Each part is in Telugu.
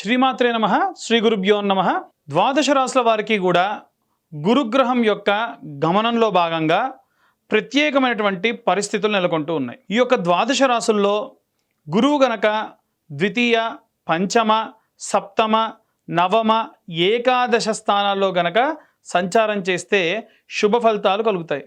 శ్రీమాత్రే నమ శ్రీ గురుభ్యో నమ. ద్వాదశ రాసుల వారికి కూడా గురుగ్రహం యొక్క గమనంలో భాగంగా ప్రత్యేకమైనటువంటి పరిస్థితులు నెలకొంటూ ఉన్నాయి. ఈ యొక్క ద్వాదశ రాసుల్లో గురువు గనక ద్వితీయ పంచమ సప్తమ నవమ ఏకాదశ స్థానాల్లో గనక సంచారం చేస్తే శుభ ఫలితాలు కలుగుతాయి.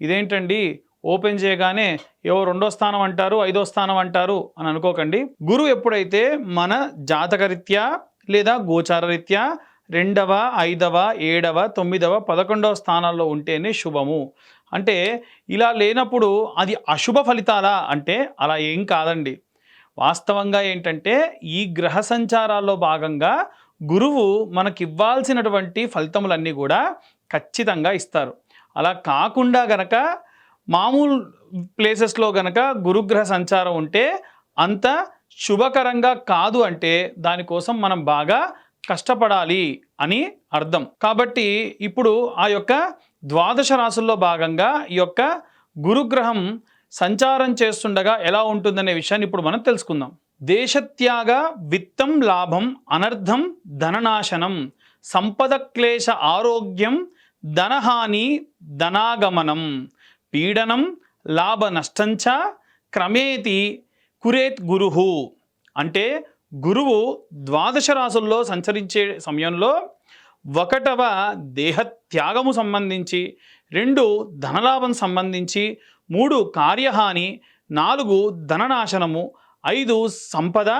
ఇదేంటండి? ఓపెన్ చేయగానే ఏవో రెండో స్థానం అంటారు ఐదో స్థానం అంటారు అని అనుకోకండి. గురువు ఎప్పుడైతే మన జాతకరీత్యా లేదా గోచార రీత్యా రెండవ ఐదవ ఏడవ తొమ్మిదవ పదకొండవ స్థానాల్లో ఉంటేనే శుభము. అంటే ఇలా లేనప్పుడు అది అశుభ ఫలితాలా అంటే అలా ఏం కాదండి. వాస్తవంగా ఏంటంటే ఈ గ్రహ సంచారాల్లో భాగంగా గురువు మనకివ్వాల్సినటువంటి ఫలితములన్నీ కూడా ఖచ్చితంగా ఇస్తారు. అలా కాకుండా గనక మామూలు ప్లేసెస్లో గనక గురుగ్రహ సంచారం ఉంటే అంత శుభకరంగా కాదు అంటే దానికోసం మనం బాగా కష్టపడాలి అని అర్థం. కాబట్టి ఇప్పుడు ఆ యొక్క ద్వాదశ రాసుల్లో భాగంగా ఈ యొక్క గురుగ్రహం సంచారం చేస్తుండగా ఎలా ఉంటుందనే విషయాన్ని ఇప్పుడు మనం తెలుసుకుందాం. దేశత్యాగ విత్తం లాభం అనర్థం ధననాశనం సంపద క్లేశ ఆరోగ్యం ధనహాని ధనాగమనం. పీడనం లాభ నష్టంచ క్రమేతి కురేత్ గురుహు అంటే గురువు ద్వాదశ రాసుల్లో సంచరించే సమయంలో ఒకటవ దేహత్యాగము సంబంధించి రెండు ధనలాభం సంబంధించి మూడు కార్యహాని నాలుగు ధననాశనము ఐదు సంపద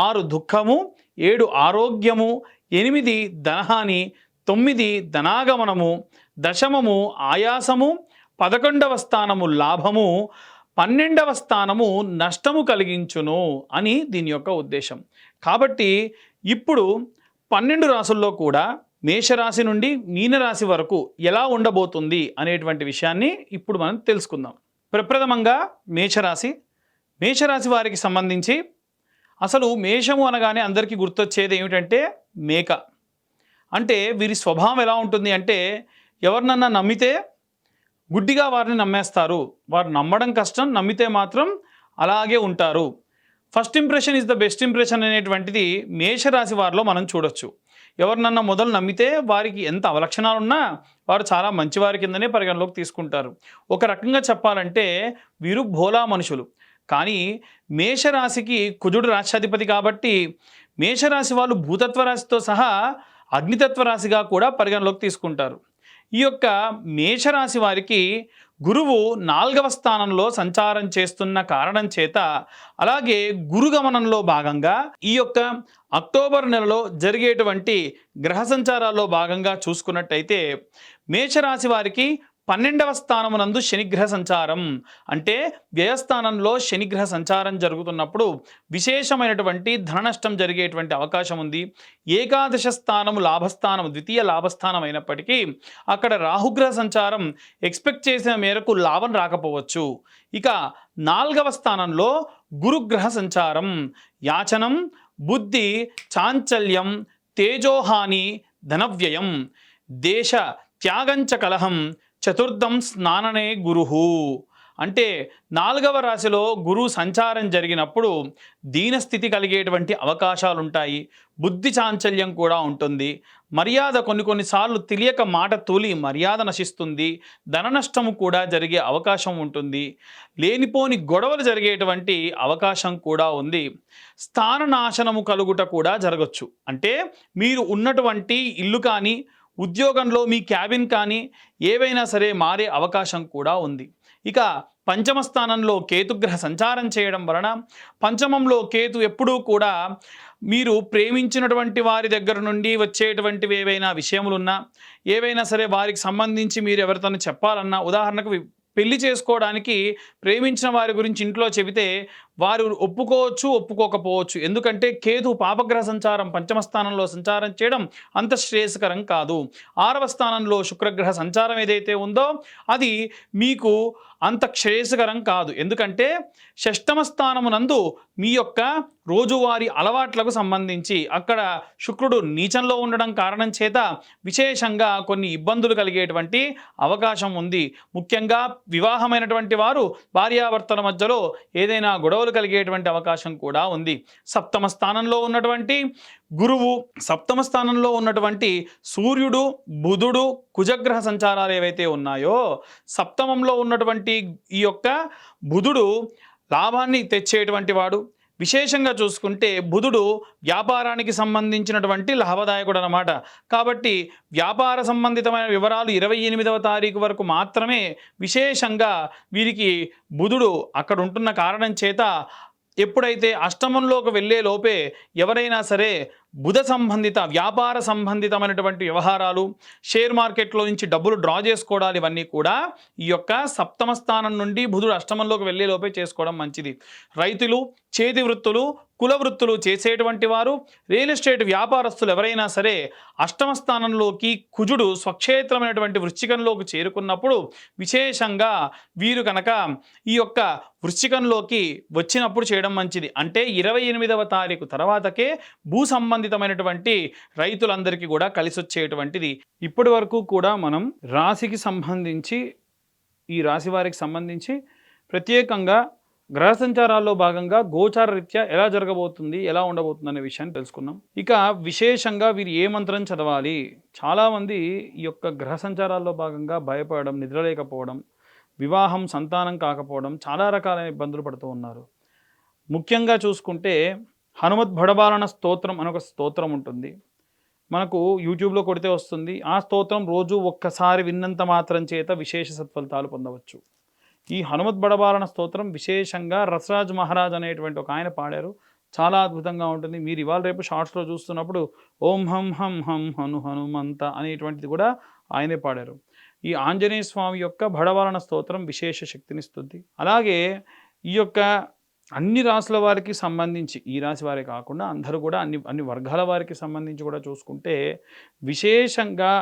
ఆరు దుఃఖము ఏడు ఆరోగ్యము ఎనిమిది ధనహాని తొమ్మిది ధనాగమనము దశమము ఆయాసము పదకొండవ స్థానము లాభము పన్నెండవ స్థానము నష్టము కలిగించును అని దీని యొక్క ఉద్దేశం. కాబట్టి ఇప్పుడు పన్నెండు రాసుల్లో కూడా మేషరాశి నుండి మీనరాశి వరకు ఎలా ఉండబోతుంది అనేటువంటి విషయాన్ని ఇప్పుడు మనం తెలుసుకుందాం. ప్రప్రథమంగా మేషరాశి. మేషరాశి వారికి సంబంధించి అసలు మేషము అనగానే అందరికీ గుర్తొచ్చేది ఏమిటంటే మేక. అంటే వీరి స్వభావం ఎలా ఉంటుంది అంటే ఎవరినన్నా నమ్మితే గుడ్డిగా వారిని నమ్మేస్తారు. వారు నమ్మడం కష్టం నమ్మితే మాత్రం అలాగే ఉంటారు. First impression is the best impression అనేటువంటిది మేషరాశి వారిలో మనం చూడొచ్చు. ఎవరినన్నా మొదలు నమ్మితే వారికి ఎంత అవలక్షణాలు ఉన్నా వారు చాలా మంచివారి కిందనే పరిగణలోకి తీసుకుంటారు. ఒక రకంగా చెప్పాలంటే వీరు భోలా మనుషులు. కానీ మేషరాశికి కుజుడు రాష్ట్రాధిపతి కాబట్టి మేషరాశి వాళ్ళు భూతత్వ రాశితో సహా అగ్నితత్వ రాశిగా కూడా పరిగణలోకి తీసుకుంటారు. ఈ యొక్క మేషరాశి వారికి గురువు నాలుగవ స్థానంలో సంచారం చేస్తున్న కారణం చేత అలాగే గురుగమనంలో భాగంగా ఈ యొక్క అక్టోబర్ నెలలో జరిగేటువంటి గ్రహ సంచారాల్లో భాగంగా చూసుకున్నట్టయితే మేషరాశి వారికి పన్నెండవ స్థానమునందు శనిగ్రహ సంచారం. అంటే వ్యయస్థానంలో శనిగ్రహ సంచారం జరుగుతున్నప్పుడు విశేషమైనటువంటి ధన నష్టం జరిగేటువంటి అవకాశం ఉంది. ఏకాదశ స్థానము లాభస్థానం ద్వితీయ లాభస్థానం అయినప్పటికీ అక్కడ రాహుగ్రహ సంచారం ఎక్స్పెక్ట్ చేసిన మేరకు లాభం రాకపోవచ్చు. ఇక నాలుగవ స్థానంలో గురుగ్రహ సంచారం. యాచనం బుద్ధి చాంచల్యం తేజోహాని ధనవ్యయం దేశ త్యాగంచ కలహం చతుర్థం స్నాననే గురుహు. అంటే నాలుగవ రాశిలో గురువు సంచారం జరిగినప్పుడు దీనస్థితి కలిగేటువంటి అవకాశాలు ఉంటాయి బుద్ధి చాంచల్యం కూడా ఉంటుంది. మర్యాద కొన్ని కొన్నిసార్లు తెలియక మాట తూలి మర్యాద నశిస్తుంది. ధన నష్టము కూడా జరిగే అవకాశం ఉంటుంది. లేనిపోని గొడవలు జరిగేటువంటి అవకాశం కూడా ఉంది. స్థాన నాశనము కలుగుట కూడా జరగచ్చు. అంటే మీరు ఉన్నటువంటి ఇల్లు కానీ ఉద్యోగంలో మీ క్యాబిన్ కానీ ఏవైనా సరే మారే అవకాశం కూడా ఉంది. ఇక పంచమ స్థానంలో కేతుగ్రహ సంచారం చేయడం వలన పంచమంలో కేతు ఎప్పుడూ కూడా మీరు ప్రేమించినటువంటి వారి దగ్గర నుండి వచ్చేటువంటివి ఏవైనా విషయములున్నా ఏవైనా సరే వారికి సంబంధించి మీరు ఎవరితోనూ చెప్పాలన్నా ఉదాహరణకు పెళ్ళి చేసుకోవడానికి ప్రేమించిన వారి గురించి ఇంట్లో చెబితే వారు ఒప్పుకోవచ్చు ఒప్పుకోకపోవచ్చు. ఎందుకంటే కేతు పాపగ్రహ సంచారం పంచమ స్థానంలో సంచారం చేయడం అంత శ్రేయస్కరం కాదు. ఆరవ స్థానంలో శుక్రగ్రహ సంచారం ఏదైతే ఉందో అది మీకు అంత శ్రేయస్కరం కాదు. ఎందుకంటే షష్టమ స్థానమునందు మీ యొక్క రోజువారీ అలవాట్లకు సంబంధించి అక్కడ శుక్రుడు నీచంలో ఉండడం కారణం చేత విశేషంగా కొన్ని ఇబ్బందులు కలిగేటువంటి అవకాశం ఉంది. ముఖ్యంగా వివాహమైనటువంటి వారు భార్యాభర్తల మధ్యలో ఏదైనా గొడవలు గొడవలు కలిగేటువంటి అవకాశం కూడా ఉంది. సప్తమ స్థానంలో ఉన్నటువంటి గురువు సప్తమ స్థానంలో ఉన్నటువంటి సూర్యుడు బుధుడు కుజగ్రహ సంచారాలు ఏవైతే ఉన్నాయో సప్తమంలో ఉన్నటువంటి ఈ యొక్క బుధుడు లాభాన్ని తెచ్చేటువంటి వాడు విశేషంగా చూసుకుంటే బుధుడు వ్యాపారానికి సంబంధించినటువంటి లాభదాయకుడు అనమాట కాబట్టి వ్యాపార సంబంధితమైన వివరాలు ఇరవై ఎనిమిదవ తారీఖు వరకు మాత్రమే విశేషంగా వీరికి బుధుడు అక్కడ ఉంటున్న కారణం చేత ఎప్పుడైతే అష్టమంలోకి వెళ్ళే లోపే ఎవరైనా సరే బుధ సంబంధిత వ్యాపార సంబంధితమైనటువంటి వ్యవహారాలు షేర్ మార్కెట్లో నుంచి డబ్బులు డ్రా చేసుకోవడాలు ఇవన్నీ కూడా ఈ యొక్క సప్తమ స్థానం నుండి బుధుడు అష్టమంలోకి వెళ్ళే లోపే చేసుకోవడం మంచిది. రైతులు చేతి వృత్తులు కుల వృత్తులు చేసేటువంటి వారు రియల్ ఎస్టేట్ వ్యాపారస్తులు ఎవరైనా సరే అష్టమ స్థానంలోకి కుజుడు స్వక్షేత్రమైనటువంటి వృశ్చికంలోకి చేరుకున్నప్పుడు విశేషంగా వీరు కనుక ఈ యొక్క వృశ్చికంలోకి వచ్చినప్పుడు చేయడం మంచిది. అంటే ఇరవై ఎనిమిదవ తారీఖు తర్వాతకే భూ సంబంధితమైనటువంటి రైతులందరికీ కూడా కలిసి వచ్చేటువంటిది ఇప్పటి వరకు కూడా మనం రాశికి సంబంధించి ఈ రాశి వారికి సంబంధించి ప్రత్యేకంగా గ్రహ సంచారాల్లో భాగంగా గోచార రీత్యా ఎలా జరగబోతుంది ఎలా ఉండబోతుంది అనే విషయాన్ని తెలుసుకున్నాం. ఇక విశేషంగా వీరు ఏ మంత్రం చదవాలి? చాలామంది ఈ యొక్క గ్రహ సంచారాల్లో భాగంగా భయపడడం నిద్రలేకపోవడం వివాహం సంతానం కాకపోవడం చాలా రకాలైన ఇబ్బందులు పడుతూ ఉన్నారు. ముఖ్యంగా చూసుకుంటే హనుమత్ భడబాలన స్తోత్రం అని ఒక స్తోత్రం ఉంటుంది. మనకు యూట్యూబ్లో కొడితే వస్తుంది. ఆ స్తోత్రం రోజు ఒక్కసారి విన్నంత మాత్రం చేత విశేష సత్ఫలితాలు పొందవచ్చు. ఈ హనుమత్ బడబాలన స్తోత్రం విశేషంగా రసరాజ్ మహారాజ్ అనేటువంటి ఒక ఆయన పాడారు. చాలా అద్భుతంగా ఉంటుంది. మీరు ఇవాళ రేపు షార్ట్స్లో చూస్తున్నప్పుడు ఓం హం హం హం హను హనుమంత అనేటువంటిది కూడా ఆయనే పాడారు. ఈ ఆంజనేయ స్వామి యొక్క భడబాలన స్తోత్రం విశేష శక్తినిస్తుంది అలాగే ఈ యొక్క అన్ని రాసుల వారికి సంబంధించి ఈ రాశి వారే కాకుండా అందరూ కూడా అన్ని అన్ని వర్గాల వారికి సంబంధించి కూడా చూసుకుంటే విశేషంగా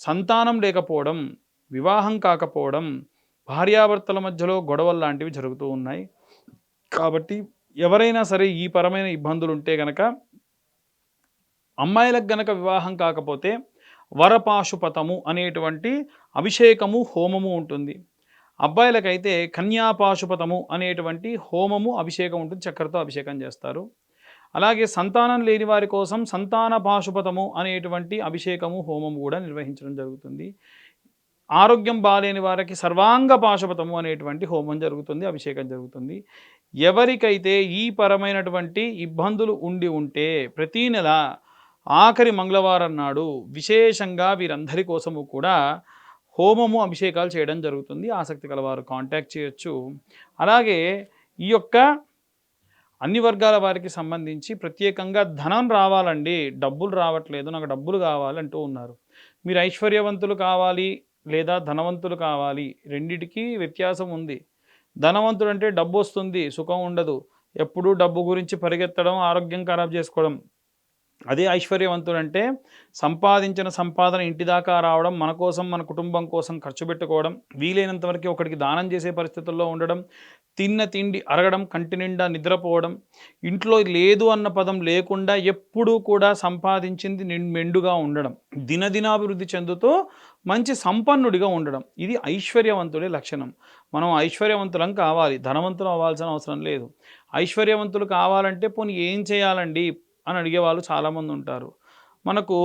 సంతానం లేకపోవడం వివాహం కాకపోవడం భార్యాభర్తల మధ్యలో గొడవలు లాంటివి జరుగుతూ ఉన్నాయి. కాబట్టి ఎవరైనా సరే ఈ పరమైన ఇబ్బందులు ఉంటే గనక అమ్మాయిలకు గనక వివాహం కాకపోతే వరపాశుపతము అనేటువంటి అభిషేకము హోమము ఉంటుంది. అబ్బాయిలకైతే కన్యాపాశుపతము అనేటువంటి హోమము అభిషేకం ఉంటుంది చక్కెరతో అభిషేకం చేస్తారు. అలాగే సంతానం లేని వారి కోసం సంతాన పాశుపతము అనేటువంటి అభిషేకము హోమము కూడా నిర్వహించడం జరుగుతుంది. ఆరోగ్యం బాలేని వారికి సర్వాంగ పాశుపతము అనేటువంటి హోమం జరుగుతుంది అభిషేకం జరుగుతుంది. ఎవరికైతే ఈ పరమైనటువంటి ఇబ్బందులు ఉండి ఉంటే ప్రతీ నెల ఆఖరి మంగళవారం నాడు విశేషంగా వీరందరి కోసము కూడా హోమము అభిషేకాలు చేయడం జరుగుతుంది. ఆసక్తి కలవారు కాంటాక్ట్ చేయొచ్చు. అలాగే ఈ యొక్క అన్ని వర్గాల వారికి సంబంధించి ప్రత్యేకంగా ధనం రావాలండి. డబ్బులు రావట్లేదు. నాకు డబ్బులు కావాలంటూ ఉన్నారు. మీరు ఐశ్వర్యవంతులు కావాలి లేదా ధనవంతులు కావాలి. రెండిటికి వ్యత్యాసం ఉంది. ధనవంతుడు అంటే డబ్బు వస్తుంది. సుఖం ఉండదు. ఎప్పుడూ డబ్బు గురించి పరిగెత్తడం ఆరోగ్యం ఖరాబ్ చేసుకోవడం అదే ఐశ్వర్యవంతుడు అంటే సంపాదించిన సంపాదన ఇంటి దాకా రావడం మన కోసం మన కుటుంబం కోసం ఖర్చు పెట్టుకోవడం వీలైనంత వరకు ఒకటికి దానం చేసే పరిస్థితుల్లో ఉండడం తిన్న తిండి అరగడం కంటి నిండా నిద్రపోవడం ఇంట్లో లేదు అన్న పదం లేకుండా ఎప్పుడూ కూడా సంపాదించింది మెండుగా ఉండడం దినదినాభివృద్ధి చెందుతూ మంచి సంపన్నుడిగా ఉండడం. ఇది ఐశ్వర్యవంతుడే లక్షణం. మనం ఐశ్వర్యవంతులం కావాలి ధనవంతులు అవ్వాల్సిన అవసరం లేదు. ఐశ్వర్యవంతులు కావాలంటే పోనీ ఏం చేయాలండి? అని అడిగే వాళ్ళు చాలామంది ఉంటారు. మనకు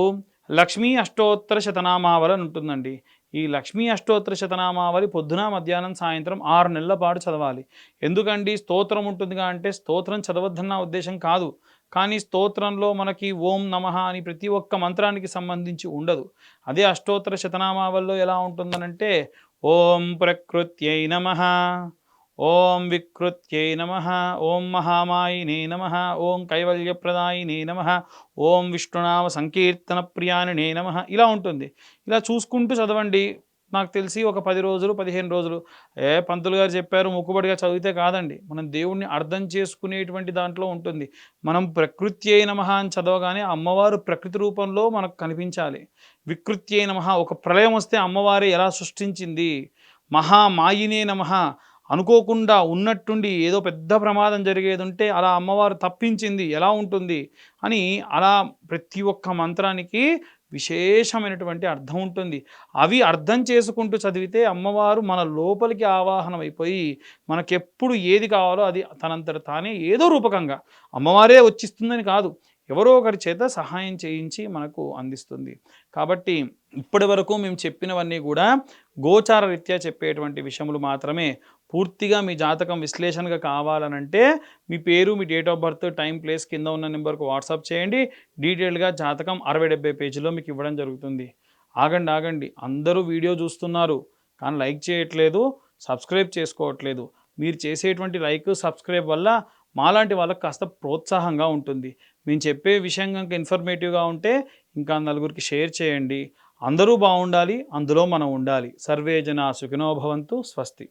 లక్ష్మీ అష్టోత్తర శతనామావళి అని ఉంటుందండి. ఈ లక్ష్మీ అష్టోత్తర శతనామావళి పొద్దున మధ్యాహ్నం సాయంత్రం ఆరు నెలల పాటు చదవాలి. ఎందుకండి? స్తోత్రం ఉంటుందిగా అంటే స్తోత్రం చదవద్దన్న ఉద్దేశం కాదు. కానీ స్తోత్రంలో మనకి ఓం నమః అని ప్రతి ఒక్క మంత్రానికి సంబంధించి ఉండదు. అదే అష్టోత్తర శతనామావళిలో ఎలా ఉంటుందనంటే ఓం ప్రకృత్యై నమః. ఓం వికృత్యై నమ. ఓం మహామాయినే నమ. ఓం కైవల్యప్రదాయినే నమ. ఓం విష్ణునామ సంకీర్తన ప్రియానినే నమ. ఇలా ఉంటుంది. ఇలా చూసుకుంటూ చదవండి. నాకు తెలిసి ఒక పది రోజులు పదిహేను రోజులు. ఏ పంతులు గారు చెప్పారు మొక్కుబడిగా చదివితే కాదండి. మనం దేవుణ్ణి అర్థం చేసుకునేటువంటి దాంట్లో ఉంటుంది. మనం ప్రకృత్యై నమ అని చదవగానే అమ్మవారు ప్రకృతి రూపంలో మనకు కనిపించాలి. వికృత్యై నమ నమః. ఒక ప్రళయం వస్తే అమ్మవారే ఎలా సృష్టించింది? మహామాయినే నమః. అనుకోకుండా ఉన్నట్టుండి ఏదో పెద్ద ప్రమాదం జరిగేది ఉంటే అలా అమ్మవారు తప్పించింది ఎలా ఉంటుంది అని అలా ప్రతి ఒక్క మంత్రానికి విశేషమైనటువంటి అర్థం ఉంటుంది. అవి అర్థం చేసుకుంటూ చదివితే అమ్మవారు మన లోపలికి ఆవాహనం అయిపోయి మనకెప్పుడు ఏది కావాలో అది తనంతట తానే ఏదో రూపకంగా అమ్మవారే వచ్చిస్తుందని కాదు ఎవరో ఒకరి చేత సహాయం చేయించి మనకు అందిస్తుంది. కాబట్టి ఇప్పటి వరకు మేము చెప్పినవన్నీ కూడా గోచార రీత్యా చెప్పేటువంటి విషయములు మాత్రమే. పూర్తిగా మీ జాతకం విశ్లేషణగా కావాలనంటే మీ పేరు మీ date of birth time place కింద ఉన్న నెంబర్కు వాట్సాప్ చేయండి. డీటెయిల్గా జాతకం అరవై డెబ్బై పేజీలో మీకు ఇవ్వడం జరుగుతుంది. ఆగండి ఆగండి. అందరూ వీడియో చూస్తున్నారు కానీ లైక్ చేయట్లేదు సబ్స్క్రైబ్ చేసుకోవట్లేదు. మీరు చేసేటువంటి లైక్ సబ్స్క్రైబ్ వల్ల మాలాంటి వాళ్ళకి కాస్త ప్రోత్సాహంగా ఉంటుంది. మేము చెప్పే విషయం కనుక ఇన్ఫర్మేటివ్గా ఉంటే ఇంకా నలుగురికి షేర్ చేయండి. అందరూ బాగుండాలి అందులో మనం ఉండాలి. సర్వే జన సుఖినోభవంతు స్వస్తి.